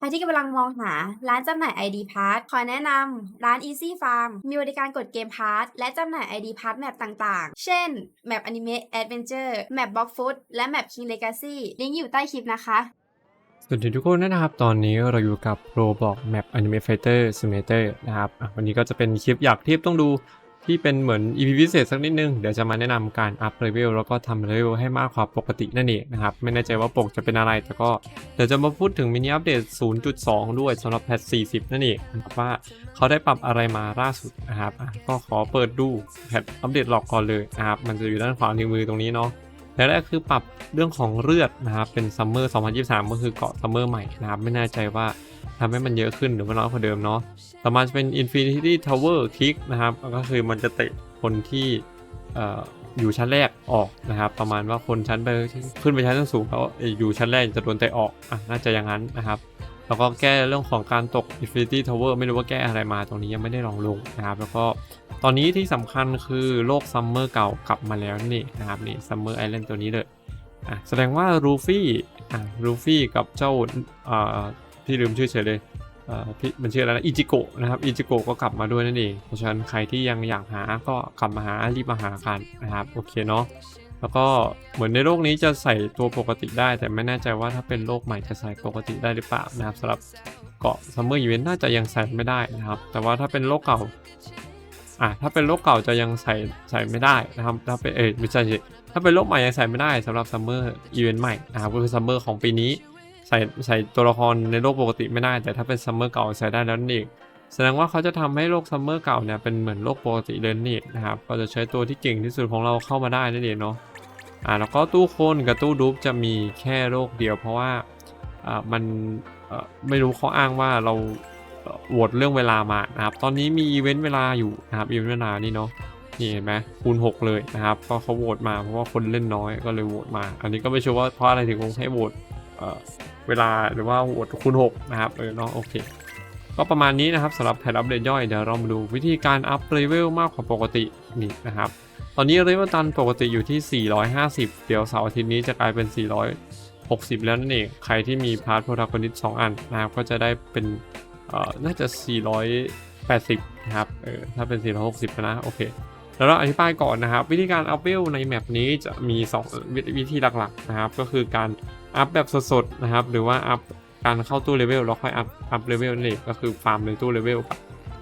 ใครที่กำลังมองหาร้านจำหน่าย ID Pass ขอแนะนำร้าน Easy Farm มีบริการกดเกม Pass และจำหน่าย ID Pass แมปต่างๆ เช่น แมป Anime Adventure แมป Block Food และแมป King Legacy ลิงก์อยู่ใต้คลิปนะคะ สวัสดีทุกคนนะครับ ตอนนี้เราอยู่กับ Roblox Map Anime Fighter Simulator นะครับอะวันนี้ก็จะเป็นคลิปอยากที่ต้องดู ที่เป็นเหมือน EP พิเศษสักนิดนึง เดี๋ยวจะมาแนะนำการอัพเลเวลแล้วก็ทำเลเวลให้มากกว่าปกตินั่นเองนะครับ ไม่แน่ใจว่าปกจะเป็นอะไร แต่ก็เดี๋ยวจะมาพูดถึงมินิอัปเดต 0.2 ด้วยสำหรับแพท40 นั่นเองนะครับว่าเขาได้ปรับอะไรมาล่าสุดนะครับก็ขอเปิดดูแพทอัปเดตหลอกก่อนเลยนะครับมันจะอยู่ด้านขวาในวมือตรงนี้เนาะและแรกคือปรับเรื่องของเลือดนะครับเป็นซัมเมอร์ 2023 ก็คือเกาะซัมเมอร์ใหม่นะครับไม่แน่ใจว่าทำให้มันเยอะขึ้นหรือว่าน้อยกว่าเดิมเนาะ ต่อมาจะเป็น Infinity Tower Kick นะครับ ก็คือมันจะเตะคนที่อ่อยู่ชั้นแรกออกนะครับ ประมาณว่าคนชั้นไปขึ้นไปชั้นสูงแล้วอยู่ชั้นแรกจะโดนเตะออกอะน่าจะอย่างนั้นนะครับแล้วก็แก้เรื่องของการตก Infinity Tower ไม่รู้ว่าแก้อะไรมาตรงนี้ยังไม่ได้ลองลงนะครับ แล้วก็ตอนนี้ที่สำคัญคือโลกซัมเมอร์เก่ากลับมาแล้วนี่นะครับนี่ซัมเมอร์ไอแลนด์ตัวนี้เลยอะแสดงว่ารูฟี่อะรูฟี่กับเจ้าอ่าพี่ลืมชื่อเฉยเลย มันชื่ออะไรนะอิจิโกะนะครับอิจิโกะก็กลับมาด้วยนั่นเองเพราะฉะนั้นใครที่ยังอยากหาก็กลับมาหารีบมาหากันนะครับโอเคเนาะแล้วก็เหมือนในโลกนี้จะใส่ตัวปกติได้ แต่ไม่แน่ใจว่าถ้าเป็นโลกใหม่จะใส่ปกติได้หรือเปล่านะครับสำหรับเกาะซัมเมอร์อีเวนต์น่าจะยังใส่ไม่ได้นะครับ แต่ว่าถ้าเป็นโลกเก่าอะถ้าเป็นโลกเก่าจะยังใส่ใส่ไม่ได้นะครับถ้าเป็นเออไม่ใช่ถ้าเป็นโลกใหม่ยังใส่ไม่ได้สำหรับซัมเมอร์อีเวนต์ใหม่นะครับก็คือซัมเมอร์ของปีนี้ ใส่ใส่ตัวละครในโลกปกติไม่ได้ แต่ถ้าเป็นซัมเมอร์เก่าใส่ได้แล้วนั่นเองแสดงว่าเขาจะทำให้โลกซัมเมอร์เก่าเนี่ยเป็นเหมือนโลกปกติเลยนี่นะครับก็จะใช้ตัวที่เก่งที่สุดของเราเข้ามาได้นั่นเองเนาะอ่าแล้วก็ตู้คนกับตู้ดูปจะมีแค่โลกเดียว เพราะว่าอ่ามันเอ่อไม่รู้เขาอ้างว่าเราโหวตเรื่องเวลามานะครับ ตอนนี้มีอีเวนต์เวลาอยู่นะครับอีเวนต์เวลานี่เนาะนี่เห็นไหมคูณ 6 เลยนะครับก็เขาโหวตมาเพราะว่าคนเล่นน้อยก็เลยโหวตมา อันนี้ก็ไม่ชัวร์ว่าเพราะอะไรถึงคงให้โหวต เวลาหรือว่าโหวตคูณ6นะครับเออเนาะโอเค ก็ประมาณนี้นะครับสำหรับแพทอัปเดตย่อยเดี๋ยวเรามาดูวิธีการอัพเลเวลมากกว่าปกตินี่นะครับตอนนี้เลเวลตันปกติอยู่ที่ 450 เดี๋ยวเสาร์อาทิตย์นี้จะกลายเป็น 460 แล้วนั่นเอง ใครที่มีพาร์ทโปรตากอนิส2อันนะครับก็จะได้เป็นเอ่อน่าจะ 480 นะครับเออถ้าเป็น 460 นะ โอเค แล้วเราอธิบายก่อนนะครับ วิธีการอัพเวลในแมปนี้จะมี 2ววิธีหลักๆนะครับ ก็คือการ อัพแบบสดๆนะครับ หรือว่าอัพการเข้าตู้เลเวลแล้วค่อยอัพอัพเลเวลนั่ก็คือฟาร์มในตู้เลเวล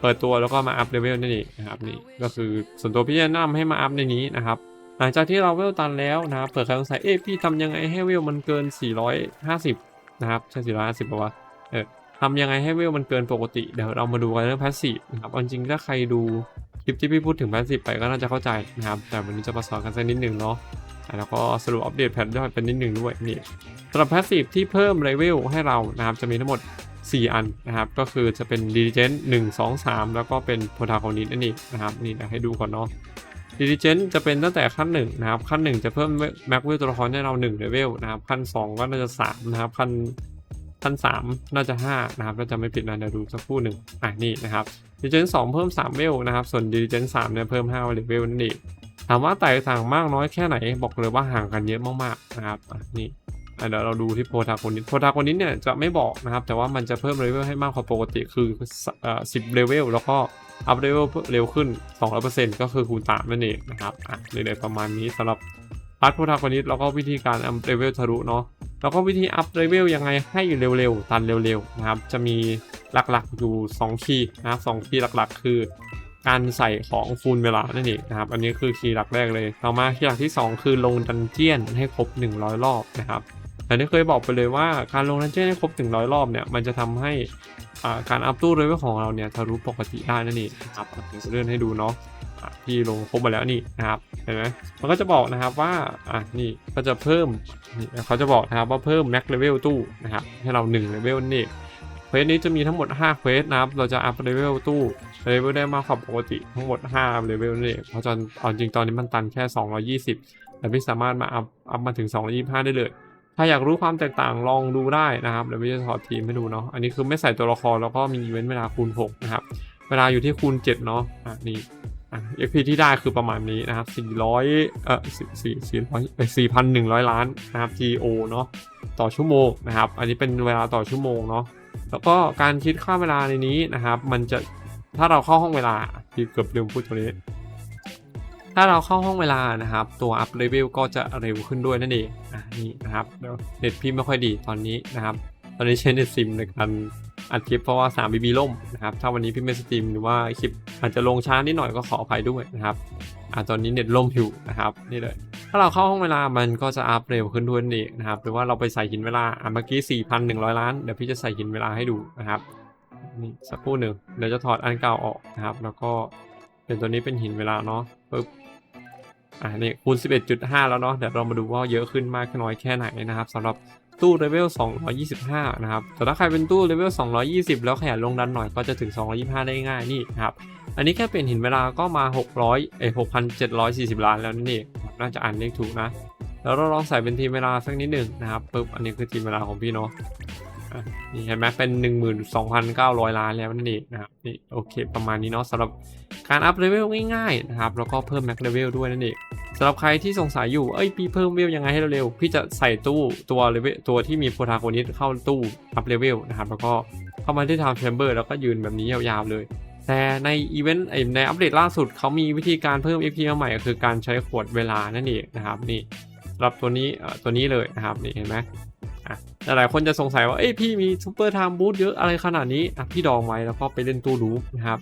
เปิดตัวแล้วก็มาอัพเลเวลนั่นเองนะครับนี่ก็คือส่วนตัวพี่จะแนะนำให้มาอัพในนี้นะครับหลังจากที่เราเวลตันแล้วนะครับเผื่อใครสงสัยเอ๊ะพี่ทำยังไงให้เวลมันเกิน 450 นะครับใช่450ป่าวะเออทำยังไงให้เวลมันเกินปกติเดี๋ยวเรามาดูกันเรื่องพาสซีฟนะครับจริงๆถ้าใครดูคลิปที่พี่พูดถึงพาสซีฟไปก็น่าจะเข้าใจนะครับแต่วันนี้จะมาสอนกันสักนิดหนึ่งเนาะ แล้วก็สรุปอัปเดตแพทย่อยเป็นนิดหนึ่งด้วยนี่สำหรับพาสซีฟที่เพิ่มเลเวลให้เรานะครับจะมีทั้งหมด 4 อันนะครับ ก็คือจะเป็นดีเจนหนึ่งสองสามแล้วก็เป็นโพทาโคนิสนั่นเองนะครับนี่เดี๋ยวให้ดูก่อนเนาะดิลิเจนจะเป็นตั้งแต่ขั้น1นะครับขั้น 1 จะเพิ่มแม็กเวลตัวละครให้เรา1เลเวลนะครับขั้น 2 ก็น่าจะ3นะครับขั้นขั้น 3 น่าจะ 5 นะครับถ้าจะไม่ผิดนะเดี๋ยวดูสักครู่หนึ่งอะนี่นะครับดิลิเจน2เพิ่ม 3 เวลนะครับ ส่วนดิลิเจน3เนี่ยเพิ่ม5เลเวลนั่นเอง ถามว่าแตกต่างมากน้อยแค่ไหนบอกเลยว่าห่างกันเยอะมากๆนะครับอะนี่เดี๋ยวเราดูที่โพทาโคนิสโพทาโคนิสเนี่ยจะไม่บอกนะครับ แต่ว่ามันจะเพิ่มเลเวลให้มากกว่าปกติคือเอ่อ10เลเวลแล้วก็อัพเลเวลเร็วขึ้น 200%ก็คือคูณตามนั่นเองนะครับอะเลยๆประมาณนี้สำหรับพาร์ทโปรทากอนิสแล้วก็วิธีการอัพเลเวลทะลุเนาะแล้วก็วิธีอัพเลเวลยังไงให้เร็วๆ ตันเร็วๆนะครับจะมีหลักๆอยู่ 2 คีย์นะครับสคีย์หลักๆ คือ การใส่ของฟูลเวลานั่นเองนะครับ อันนี้คือคีย์หลักแรกเลย ต่อมาคีย์หลักที่ 2 คือลงดันเจียนให้ครบ 100 รอบนะครับแต่ที่เคยบอกไปเลยว่าการลงดันเจียนให้ครบ 100 รอบเนี่ยมันจะทำให้อ่าการอัพตู้เลเวลของเราเนี่ยทะลุปกติได้นั่นเองนะครับเดี๋ยวเลื่อนให้ดูเนาะอะที่ลงครบมาแล้วนี่นะครับเห็นไหมมันก็จะบอกนะครับว่าอะนี่ก็จะเพิ่มนี่เขาจะบอกนะครับว่าเพิ่มแม็กเลเวลตู้นะครับให้เรา1เลเวลนี่เควสนี้จะมีทั้งหมด5เควสนะครับเราจะอัพเลเวลตู้ เลเวลได้มากกว่าปกติทั้งหมด5เลเวลนี่เพราะจนเอาจริงตอนนี้มันตันแค่ 220 แต่พี่สามารถมาอัพอัพมาถึง 225 ได้เลย ถ้าอยากรู้ความแตกต่างลองดูได้นะครับเดี๋ยวพี่จะถอดทีมให้ดูเนาะอันนี้คือไม่ใส่ตัวละครแล้วก็มีอีเวนต์เวลาคูณ6นะครับเวลาอยู่ที่คูณ7เนาะอะนี่อะ XP ที่ได้คือประมาณนี้นะครับ 400 เอ่อ4 400 4,100 ล้านนะครับ GO เนาะต่อชั่วโมงนะครับ อันนี้เป็นเวลาต่อชั่วโมงเนาะแล้วก็การคิดค่าเวลาในนี้นะครับ มันจะ ถ้าเราเข้าห้องเวลาพี่เกือบลืมพูดตรงนี้ ถ้าเราเข้าห้องเวลานะครับ ตัวอัพเลเวลก็จะเร็วขึ้นด้วยนั่นเองอะนี่นะครับเน็ตพี่ไม่ค่อยดีตอนนี้นะครับ ตอนนี้ใช้เน็ตซิมในการอัดคลิปเพราะว่า3 BB ล่มนะครับ ถ้าวันนี้พี่ไม่สตรีมหรือว่าคลิปอาจจะลงช้านิดหน่อยก็ขออภัยด้วยนะครับอะตอนนี้เน็ตล่มอยู่นะครับนี่เลย ถ้าเราเข้าห้องเวลามันก็จะอัพเร็วขึ้นด้วยนั่นเองนะครับหรือว่าเราไปใส่หินเวลาอะเมื่อกี้ 4,100 ล้านเดี๋ยวพี่จะใส่หินเวลาให้ดูนะครับ นี่สักครู่หนึ่งเดี๋ยวจะถอดอันเก่าออกนะครับ แล้วก็เป็นตัวนี้เป็นหินเวลาเนาะปึ๊บอ่านี่คูณ 11.5 แล้วเนาะเดี๋ยวเรามาดูว่าเยอะขึ้นมากน้อยแค่ไหนนะครับสำหรับตู้เลเวล 225 นะครับ แต่ถ้าใครเป็นตู้เลเวล 220 แล้วขยันลงดันหน่อยก็จะถึง 225 ได้ง่ายนี่นะครับ อันนี้แค่เป็นหินเวลาก็มา 600 เอ้ย6,740 ล้านแล้วนี่น่าจะอ่านเลขถูกนะ แล้วเราลองใส่เป็นทีมเวลาสักนิดหนึ่งนะครับปึ๊บ อันนี้คือทีมเวลาของพี่เนาะ นี่เห็นไหมเป็น12,900ล้านแล้วนั่นเองนะครับนี่โอเค ประมาณนี้เนาะสำหรับการอัพเลเวลง่ายๆนะครับแล้วก็เพิ่มแม็กเลเวลด้วยนั่นเองสำหรับใครที่สงสัยอยู่เอ้ยพี่เพิ่มเวลยังไงให้เร็วๆพี่จะใส่ตู้ตัวเลเวลตัวที่มีโปรทาโกนิสเข้าตู้อัพเลเวลนะครับแล้วก็เข้ามาที่ทำแชมเบอร์แล้วก็ยืนแบบนี้ยาวๆเลยแต่ในอีเวนต์ในอัปเดตล่าสุดเขามีวิธีการเพิ่ม FP มาใหม่ก็คือการใช้ขวดเวลานั่นเองนะครับนี่สำหรับตัวนี้ตัวนี้เลยนะครับนี่เห็นไหม อะหลายคนจะสงสัยว่าเอ้ยพี่มีซูเปอร์ไทม์บูทเยอะอะไรขนาดนี้อะพี่ดองไว้แล้วก็ไปเล่นตู้รูปนะครับ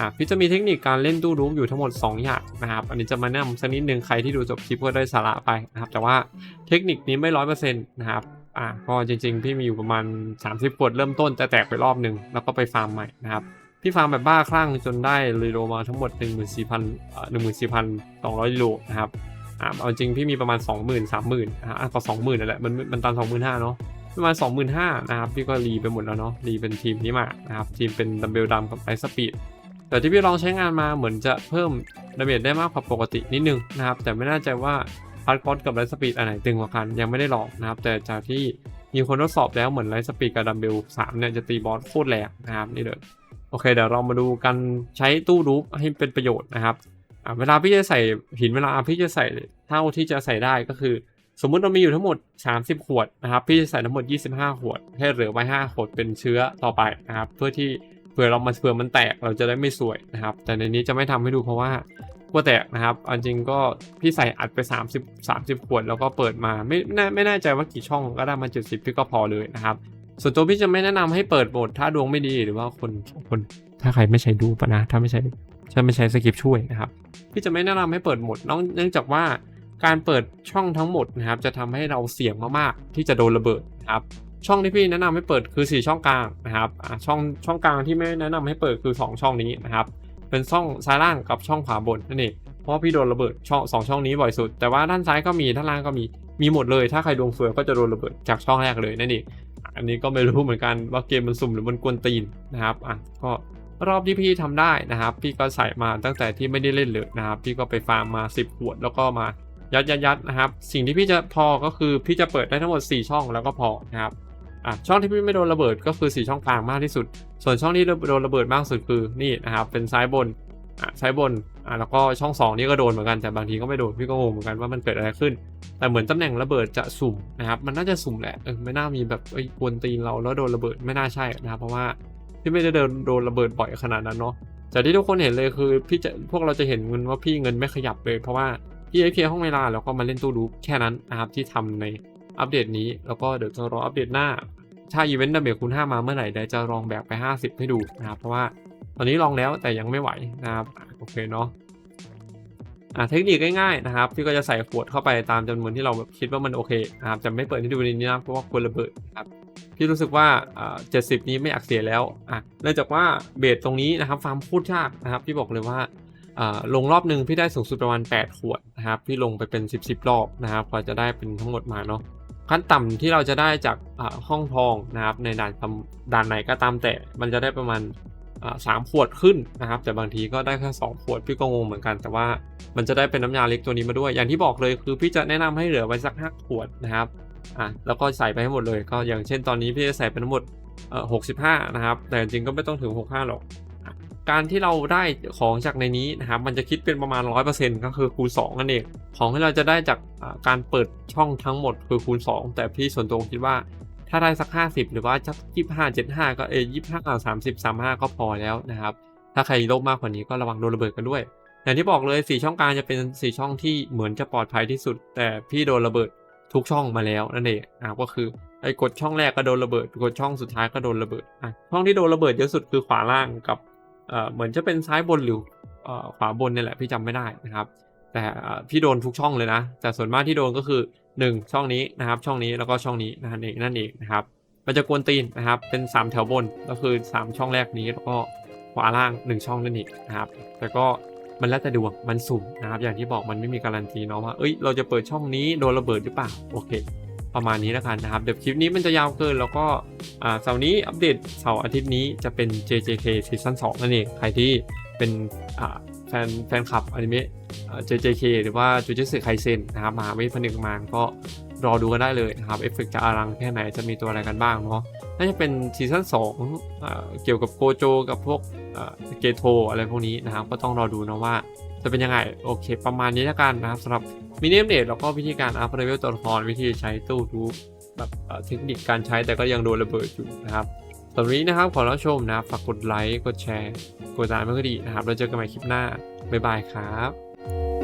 อะพี่จะมีเทคนิคการเล่นตู้รูปอยู่ทั้งหมด 2 อย่างนะครับ อันนี้จะมาแนะนำสักนิดนึงใครที่ดูจบคลิปก็ได้สาระไปนะครับ แต่ว่าเทคนิคนี้ไม่ร้อยเปอร์เซ็นต์นะครับอะก็จริง ๆ พี่มีอยู่ประมาณ 30ขวดเริ่มต้นจะแตกไปรอบหนึ่งแล้วก็ไปฟาร์มใหม่นะครับพี่ฟาร์มแบบบ้าคลั่งจนได้รีโลมาทั้งหมด 14,000เอ่อ14,200รีโลนะครับ อ่าเอาจริงพี่มีประมาณ 20,000 30,000อ่าก็20,000นั่นแหละมันมันตัน25,000เนาะประมาณ25,000นะครับพี่ก็รีไปหมดแล้วเนาะรีเป็นทีมนี้มานะครับทีมเป็นดัมเบลดำกับไอสปีดแต่ที่พี่ลองใช้งานมาเหมือนจะเพิ่มดาเมจได้มากกว่าปกตินิดนึงนะครับแต่ไม่แน่ใจว่าพาร์ทคอสกับไลท์สปีดอันไหนตึงกว่ากันยังไม่ได้ลองนะครับแต่จากที่มีคนทดสอบแล้วเหมือนไลท์สปีดกับดัมเบล3เนี่ยจะตีบอสโคตรแรงนะครับนี่เลยโอเคเดี๋ยวเรามาดูกันใช้ตู้รูปให้เป็นประโยชน์นะครับ อ่าเวลาพี่จะใส่หินเวลาพี่จะใส่เท่าที่จะใส่ได้ก็คือ สมมุติเรามีอยู่ทั้งหมด 30 ขวดนะครับ พี่จะใส่ทั้งหมด 25 ขวด ให้เหลือไว้ 5 ขวดเป็นเชื้อต่อไปนะครับ เพื่อที่เผื่อเรามาเผื่อมันแตกเราจะได้ไม่สวยนะครับ แต่ในนี้จะไม่ทำให้ดูเพราะว่ากลัวแตกนะครับจริงก็พี่ใส่อัดไป 30 30 ขวดแล้วก็เปิดมาไม่แน่ไม่แน่ใจว่ากี่ช่องก็ได้มา 70 พี่ก็พอเลยนะครับส่วนตัวพี่จะไม่แนะนำให้เปิดโหมดถ้าดวงไม่ดีหรือว่าคนคนถ้าใครไม่ใช้ดูปะนะ ถ้าไม่ใช้ ถ้าไม่ใช้สกิปช่วยนะครับ พี่จะไม่แนะนำให้เปิดหมดเนื่องจากว่าการเปิดช่องทั้งหมดนะครับ จะทำให้เราเสี่ยงมากๆ ที่จะโดนระเบิดนะครับช่องที่พี่แนะนำให้เปิดคือ 4 ช่องกลางนะครับช่องช่องกลางที่ไม่แนะนำให้เปิดคือ 2 ช่องนี้นะครับ เป็นช่องซ้ายล่างกับช่องขวาบนนั่นเองเพราะพี่โดนระเบิดช่องสองช่องนี้บ่อยสุด แต่ว่าด้านซ้ายก็มีด้านล่างก็มีมีหมดเลย ถ้าใครดวงเฟือก็จะโดนระเบิดจากช่องแรกเลยนั่นเองอันนี้ก็ไม่รู้เหมือนกันว่าเกมมันสุ่มหรือมันกวนตีนนะครับอะก็ รอบที่พี่ทำได้นะครับ พี่ก็ใส่มาตั้งแต่ที่ไม่ได้เล่นเลยนะครับ พี่ก็ไปฟาร์มมา 10 ขวดแล้วก็มายัดยัดยัดนะครับ สิ่งที่พี่จะพอก็คือพี่จะเปิดได้ทั้งหมด 4 ช่องแล้วก็พอนะครับอะช่องที่พี่ไม่โดนระเบิดก็คือ 4 ช่องกลางมากที่สุด ส่วนช่องที่โดนระเบิดมากสุดคือนี่นะครับเป็นซ้ายบนอะซ้ายบนอะแล้วก็ช่อง 2 นี่ก็โดนเหมือนกันแต่บางทีก็ไม่โดนพี่ก็งงเหมือนกันว่ามันเกิดอะไรขึ้น แต่เหมือนตำแหน่งระเบิดจะสุ่มนะครับมันน่าจะสุ่มแหละเออไม่น่ามีแบบไอ้กวนตีนเราแล้วโดนระเบิดไม่น่าใช่นะครับเพราะว่า พี่ไม่ได้เดินโดนระเบิดบ่อยขนาดนั้นเนาะแต่ที่ทุกคนเห็นเลยคือพี่จะพวกเราจะเห็นเงินว่าพี่เงินไม่ขยับเลย เพราะว่าพี่ไอเคห้องเวลาแล้วก็มาเล่นตู้รูปแค่นั้นนะครับที่ทำในอัปเดตนี้แล้วก็เดี๋ยวจะรออัปเดตหน้า ถ้าอีเวนต์ดาเมจคูณ5มาเมื่อไหร่เดี๋ยวจะลองแบกไป 50 ให้ดูนะครับเพราะว่าตอนนี้ลองแล้วแต่ยังไม่ไหวนะครับโอเคเนาะอ่าเทคนิคง่ายๆนะครับพี่ก็จะใส่ขวดเข้าไปตามจำนวนที่เราแบบคิดว่ามันโอเคนะครับจะไม่เปิดให้ดูในนี้นะเพราะว่ากลัวรระเบิดครับ พี่รู้สึกว่าอ่าเจ็ดสิบนี้ไม่อยากเสียแล้วอะเนื่องจากว่าเบสตรงนี้นะครับฟาร์มพูดยากนะครับพี่บอกเลยว่าลงรอบหนึ่งพี่ได้สูงสุดประมาณ 8 ขวดนะครับพี่ลงไปเป็น 10บรอบนะครับกว่าจะได้เป็นทั้งหมดมาเนาะขั้นต่ำที่เราจะได้จากห้องทองนะครับในด่านตำด่านไหนก็ตามแต่มันจะได้ประมาณสามขวดขึ้นนะครับ แต่บางทีก็ได้แค่สองขวดพี่ก็งงเหมือนกัน แต่ว่ามันจะได้เป็นน้ำยาเล็กตัวนี้มาด้วย อย่างที่บอกเลยคือพี่จะแนะนำให้เหลือไว้สักห้าขวดนะครับ อะแล้วก็ใส่ไปให้หมดเลย ก็อย่างเช่นตอนนี้พี่จะใส่ไปทั้งหมดเอ่อหกสิบห้านะครับ แต่จริงๆก็ไม่ต้องถึงหกห้าหรอก การที่เราได้ของจากในนี้นะครับ มันจะคิดเป็นประมาณ 100%ก็คือคูณ2นั่นเอง ของที่เราจะได้จากการเปิดช่องทั้งหมดคือคูณ 2 แต่พี่ส่วนตัวคิดว่าถ้าได้สัก 50 หรือว่าสัก25 75 ก็เอ้ย25 30 35 ก็พอแล้วนะครับ ถ้าใครโลภมากกว่านี้ก็ระวังโดนระเบิดกันด้วย อย่างที่บอกเลย 4 ช่องกลางจะเป็น 4 ช่องที่เหมือนจะปลอดภัยที่สุด แต่พี่โดนระเบิด ทุกช่องมาแล้วนั่นเองอะก็คือไอ้กดช่องแรกก็โดนระเบิด กดช่องสุดท้ายก็โดนระเบิดอะช่องที่โดนระเบิดเยอะสุดคือขวาล่างกับเอ่อเหมือนจะเป็นซ้ายบนหรือเอ่อขวาบนนี่แหละพี่จำไม่ได้นะครับ แต่พี่โดนทุกช่องเลยนะ แต่ส่วนมากที่โดนก็คือ 1 ช่องนี้นะครับ ช่องนี้แล้วก็ช่องนี้นั่นเองนั่นเองนะครับมันจะกวนตีนนะครับ เป็น 3 แถวบนก็คือ 3 ช่องแรกนี้แล้วก็ขวาล่าง 1 ช่องนั่นเองนะครับแต่ก็ มันแล้วแต่ดวงมันสุ่มนะครับ อย่างที่บอกมันไม่มีการันตีเนาะว่าเอ้ยเราจะเปิดช่องนี้โดนระเบิดหรือเปล่าโอเค ประมาณนี้แล้วกันนะครับเดี๋ยวคลิปนี้มันจะยาวเกินแล้วก็เสาร์นี้อัปเดตเสาร์อาทิตย์นี้จะเป็น JJK ซีซั่น2นั่นเองใครที่เป็นแฟนแฟนคลับอนิเมะ JJK หรือว่าจูเจสึไคเซนนะครับมหาวิทยาลัยพนึกมานก็รอดูกันได้เลยนะครับเอฟเฟกต์จะอลังแค่ไหนจะมีตัวอะไรกันบ้างเนาะ น่าจะเป็นซีซั่น2อ่าเกี่ยวกับโกโจกับพวกเกโทอะไรพวกนี้นะครับ ก็ต้องรอดูนะว่าจะเป็นยังไง โอเค ประมาณนี้แล้วกันนะครับสำหรับมินิอัปเดตแล้วก็วิธีการอัพเลเวลตัวละครวิธีใช้ตู้ทูบแบบเทคนิคการใช้แต่ก็ยังโดนระเบิดอยู่นะครับตอนนี้นะครับขอรับชมนะฝากกดไลค์ กดแชร์ กดติดตามเพื่อก็ดีนะครับ แล้วเจอกันใหม่คลิปหน้า บ๊ายบายครับ